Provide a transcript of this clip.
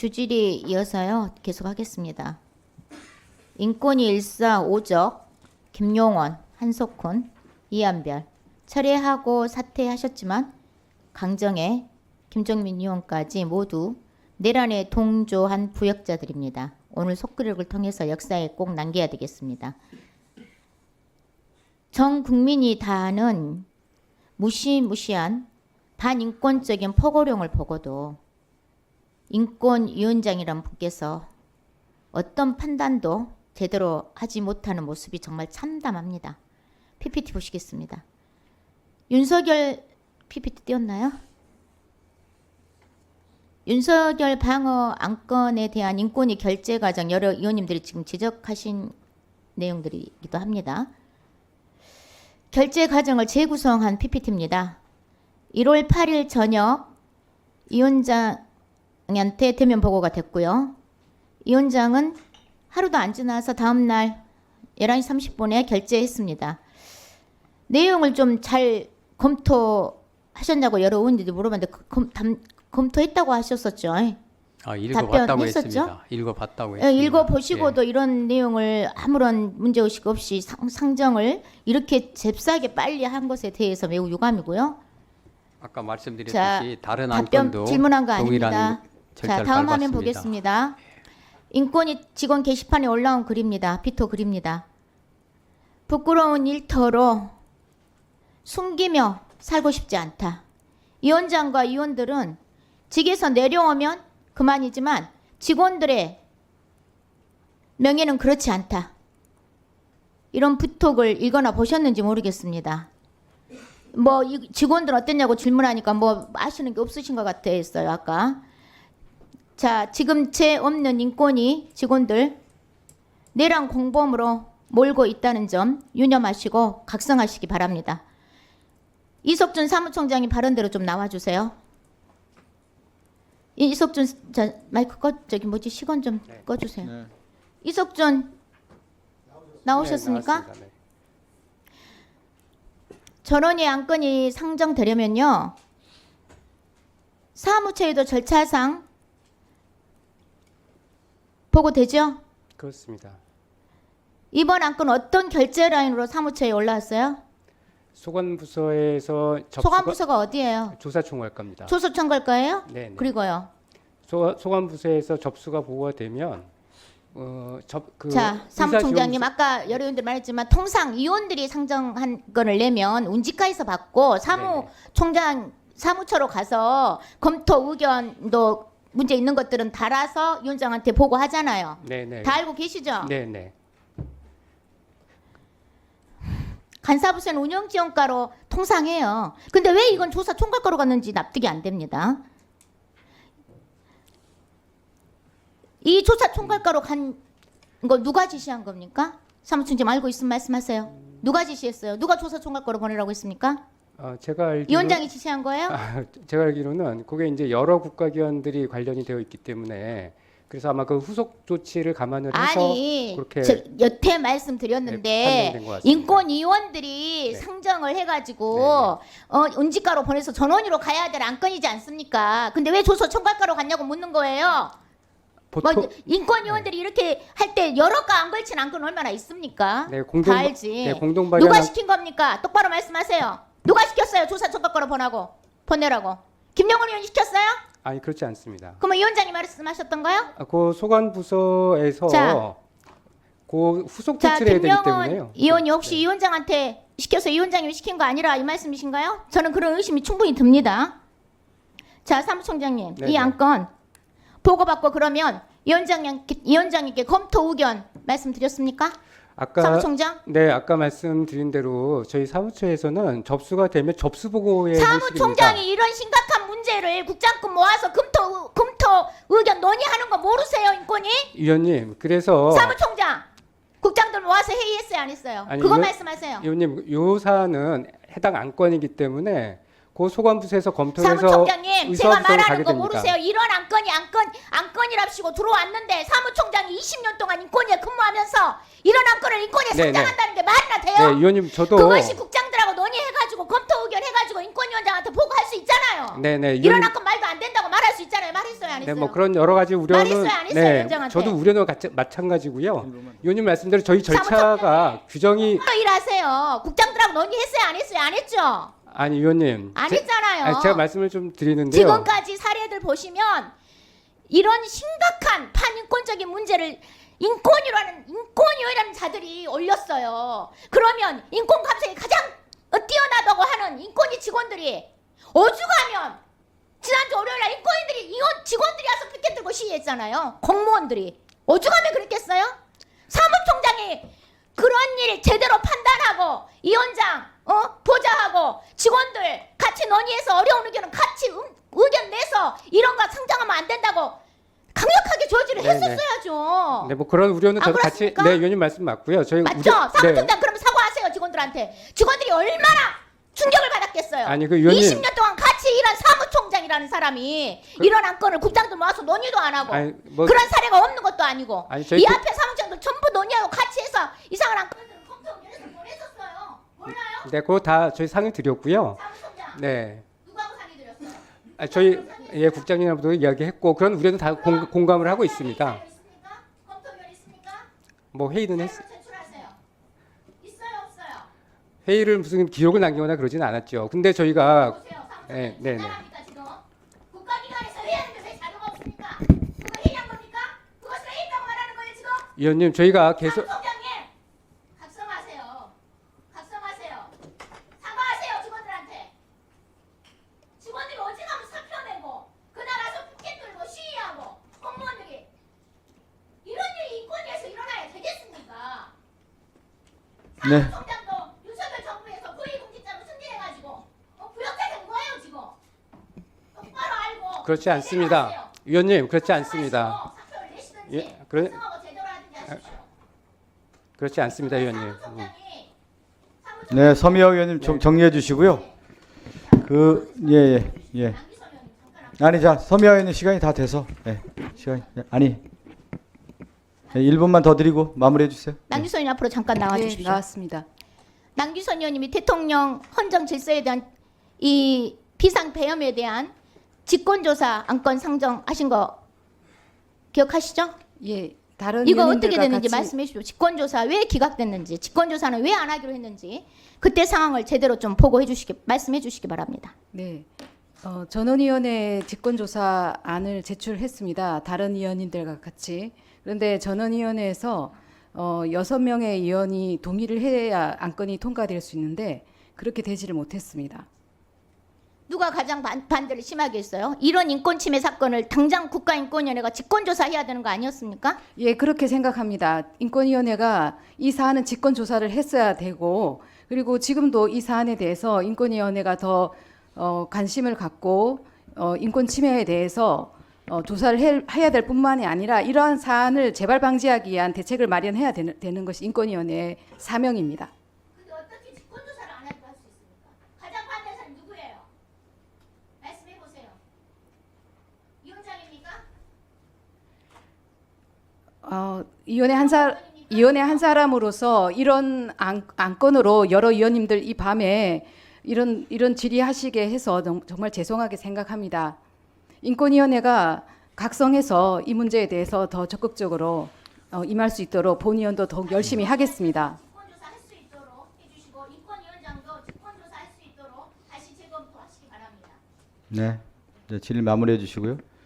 주질이 이어서요. 계속 하겠습니다. 인권위 일사 오적 김용원, 한석훈, 이한별 철회하고 사퇴하셨지만 강정혜, 김정민 의원까지 모두 내란에 동조한 부역자들입니다. 오늘 속기록을 통해서 역사에 꼭 남겨야 되겠습니다. 전 국민이 다 아는 무시무시한 반인권적인 포고령을 보고도 인권위원장이란 분께서 어떤 판단도 제대로 하지 못하는 모습이 정말 참담합니다. PPT 보시겠습니다. 윤석열 PPT 띄었나요? 윤석열 방어 안건에 대한 인권위 결재 과정 여러 의원님들이 지금 지적하신 내용들이기도 합니다. 결재 과정을 재구성한 PPT입니다. 1월 8일 저녁 위원장 한테 대면 보고가 됐고요. 위원장은 하루도 안 지나서 다음 날 11시 30분에 결재했습니다. 내용을 좀 잘 검토하셨냐고 여러 의원들이 물어봤는데 그- 검, 담, 검토했다고 하셨었죠. 아, 읽어봤다고? 했습니다. 읽어봤다고 예, 했습니다. 읽어보시고도 이런 내용을 아무런 문제의식 없이 상, 상정을 이렇게 잽싸게 빨리 한 것에 대해서 매우 유감이고요. 예. 아까 말씀드렸듯이 자, 다른 답변 안건도 질문한 거 아닙니다. 자, 다음 화면 밟았습니다. 보겠습니다. 인권위 직원 게시판에 올라온 글입니다. 비토 글입니다. 부끄러운 일터로 숨기며 살고 싶지 않다. 위원장과 위원들은 직에서 내려오면 그만이지만 직원들의 명예는 그렇지 않다. 이런 부톡을 읽거나 보셨는지 모르겠습니다. 뭐이 직원들 어땠냐고 질문하니까 뭐 아시는 게 없으신 것 같았어요 아까. 자 지금 죄 없는 인권위 직원들 내란 공범으로 몰고 있다는 점 유념하시고 각성하시기 바랍니다. 이석준 사무총장이 발언대로 좀 나와주세요. 이- 이석준 자 마이크 꺼 저기 뭐지 시건 좀 꺼주세요. 네. 이석준 나오셨습니까? 네. 네. 전원의 안건이 상정되려면요. 사무처에도 절차상 보고 되죠? 그렇습니다. 이번 안건 어떤 결제 라인으로 사무처에 올라왔어요? 소관부서에서 소관부서가 어디예요? 조사총괄과입니다. 거예요? 네, 네. 그리고요. 소, 소관부서에서 접수가 보고가 되면 어, 접, 그 자, 사무총장님 아까 여러 의원들 말했지만 통상 위원들이 상정한 건을 내면 운지가에서 받고 사무총장 사무처로 가서 검토 의견도 문제 있는 것들은 달아서 위원장한테 보고하잖아요. 네, 네. 다 알고 계시죠? 네, 네. 간사부서는 운영지원가로 통상해요. 근데 왜 이건 조사 총괄가로 갔는지 납득이 안 됩니다. 이 조사 총괄가로 간 거 누가 지시한 겁니까? 사무총장 알고 있으면 말씀하세요. 누가 지시했어요? 누가 조사 총괄가로 보내라고 했습니까? 어, 제가 알기로 위원장이 지시한 거예요? 아, 제가 알기로는 그게 이제 여러 국가기관들이 관련이 되어 있기 때문에 그래서 아마 그 후속 조치를 감안을 해서 아니, 그렇게 저 여태 네, 말씀드렸는데 판단된 것 같습니다. 인권위원들이 네. 상정을 해가지고 네, 어, 운지가로 보내서 전원위로 가야 될 안건이지 않습니까? 근데 왜 조서 총괄가로 갔냐고 묻는 거예요. 보통 뭐 인권위원들이 이렇게 할 때 여러 가 안 걸친 안건 얼마나 있습니까? 네, 공동 다 알지. 네, 공동 발행 누가 시킨 겁니까? 똑바로 말씀하세요. 누가 시켰어요? 조사 총괄가로 보내고 보내라고. 김영훈 의원 시켰어요? 아니 그렇지 않습니다. 그러면 위원장이 말씀하셨던가요? 아, 그 소관 부서에서 자. 그 후속 자, 조치를 해야 되기 때문에요. 의원이 네. 혹시 위원장한테 시켜서 위원장님이 시킨 거 아니라 이 말씀이신가요? 저는 그런 의심이 충분히 듭니다. 자, 사무총장님, 네네. 이 안건 보고받고 그러면 위원장님께, 위원장님께 검토 의견 말씀드렸습니까? 아까 사무총장? 네 아까 말씀드린 대로 저희 사무처에서는 접수가 되면 접수 보고에 사무총장이 이런 심각한 문제를 국장급 모아서 검토 검토 의견 논의하는 거 모르세요, 인권이? 위원님 그래서 사무총장, 국장들 모아서 회의했어요, 안 했어요? 아니, 그거 왜- 말씀하세요. 위원님 요 사안은 해당 안건이기 때문에 그 소관부서에서 검토해서 사무총장님 제가 말하는 거 됩니다. 모르세요. 이런 안건이 안건 안건이랍시고 들어왔는데 사무총장이 20년 동안 인권위에 근무하면서 이런 안건을 인권위에 네, 네. 상정한다는 게 말이나 네, 돼요? 위원님 저도 그것이 국장들하고 논의해가지고 검토 의견 해가지고 인권위원장한테 보고할 수 있잖아요. 네, 네, 이런 위원님 안건 말도 안 된다고 말할 수 있잖아요. 말했어요, 안 네, 했어요? 뭐 그런 여러 가지 우려는 말했어요, 안 했어요, 네, 위원장한테? 저도 우려는 같- 마찬가지고요. 위원님 말씀대로 저희 절차가 규정이 또 일하세요. 국장들하고 논의했어요, 안 했어요? 안 했죠? 아니 위원님 안 제- 했잖아요. 아니, 제가 말씀을 좀 드리는데요. 지금까지 사례들 보시면 이런 심각한 반인권적인 문제를 인권위라는 인권위라는 자들이 올렸어요. 그러면 인권 감성이 가장 어, 뛰어나다고 하는 인권위 직원들이 오죽하면 지난주 월요일 날 인권위들이 이원 직원들이 와서 피켓 들고 시위했잖아요. 공무원들이 오죽하면 그랬겠어요? 사무총장이 그런 일 제대로 판단하고 위원장 어 보좌하고 직원들 같이 논의해서 어려운 의견은 같이 음- 의견 내서 이런 거 상장하면 안 된다고 강력하게 조치를 네 네. 했었어야죠. 네, 뭐 그런 우려는 안 저도 같이 그렇습니까? 네, 위원님 말씀 맞고요. 저희 맞죠? 우려- 네. 사무총장 그럼 사과하세요 직원들한테. 직원들이 얼마나 충격을 받았겠어요. 아니, 그 위원님- 20년 동안 같이 일한 사무총장이라는 사람이 이런 안건을 국장들 모아서 논의도 안 하고 아니, 뭐 그런 사례가 없는 것도 아니고 아니, 저희 이 그- 앞에 사무장들 전부 논의하고 같이 해서 이상한 안건들을 검토해서 보냈었어요. 몰라요? 네, 그거 다 저희 상의 드렸고요. 사무총장 네. 누구하고 상의 드렸어요? 아, 저희 예, 국장님하고도 이야기했고 그런 우려는 다 공, 공감을 하고 있습니다. 뭐 회의는 했? 회의를 무슨 기록을 남기거나 그러지는 않았죠. 근데 저희가. 네, 네, 네. 대단합니까, 지금? 국가기관에서 회의하는데 왜 자료가 없습니까? 그거 회의한 겁니까? 그것을 회의했다고 말하는 거예요, 지금? 위원님 저희가 계속 사무총장님, 각성하세요. 각성하세요. 사과하세요, 직원들한테. 직원들이 어지간하면 사표 내고 그날 와서 피켓 들고 시위하고 공무원들이 이런 일이 인권위에서 일어나야 되겠습니까? 네. 사무총장도 윤석열 정부에서 고위공직자로 승진해가지고 어, 부역자된 거예요 지금. 똑바로 알고 그렇지 않습니다. 제대로 위원님 그렇지. 않습니다. 사표를 내시든지 예, 그래- 작성하고 제대로 하든지 하십시오. 그렇지 않습니다, 위원님. 음. 사무총장이 네, 서미영 의원님 좀 정리해 주시고요. 그 예, 예, 예. 남기선 의원님 잠깐 아니 자, 서미영 의원님 시간이 다 돼서. 예. 시간이 예, 아니. 예, 1분만 더 드리고 마무리해 주세요. 남기선 의원 앞으로 잠깐 나와 네, 주십시오. 나왔습니다. 남기선 의원님이 대통령 헌정 질서에 대한 이 비상 배염에 대한 직권조사 안건 상정하신 거 기억하시죠? 예, 다른 이거 어떻게 의원님들과 됐는지 같이- 말씀해 주십시오. 직권조사 왜 기각됐는지, 직권조사는 왜 안 하기로 했는지 그때 상황을 제대로 좀 보고해 주시기 말씀해 주시기 바랍니다. 네. 어, 전원위원회 직권조사안을 제출했습니다. 다른 위원님들과 같이. 그런데 전원위원회에서 어, 여섯 명의 위원이 동의를 해야 안건이 통과될 수 있는데 그렇게 되지를 못했습니다. 누가 가장 반, 반대를 심하게 했어요? 이런 인권 침해 사건을 당장 국가인권위원회가 직권조사해야 되는 거 아니었습니까? 예, 그렇게 생각합니다. 인권위원회가 이 사안은 직권조사를 했어야 되고 그리고 지금도 이 사안에 대해서 인권위원회가 더 어, 관심을 갖고 어, 인권 침해에 대해서 어, 조사를 해, 해야 될 뿐만이 아니라 이러한 사안을 재발 방지하기 위한 대책을 마련해야 되는, 되는 것이 인권위원회의 사명입니다. 근데 어떻게 직권 조사를 안 하고 할수 있습니까? 가장 반대한 사람이 누구예요? 말씀해 보세요. 위원장입니까? 어, 위원회 한 사, 위원회 한 사람으로서 이런 안, 안건으로 여러 위원님들 이 밤에 이런 이런 질의하시게 해서 정- 정말 죄송하게 생각합니다. 인권위원회가 각성해서 이 문제에 대해서 더 적극적으로 어, 임할 수 있도록 본위원도 더욱 열심히 하겠습니다. 네. 이제 질의 마무리해 주시고요.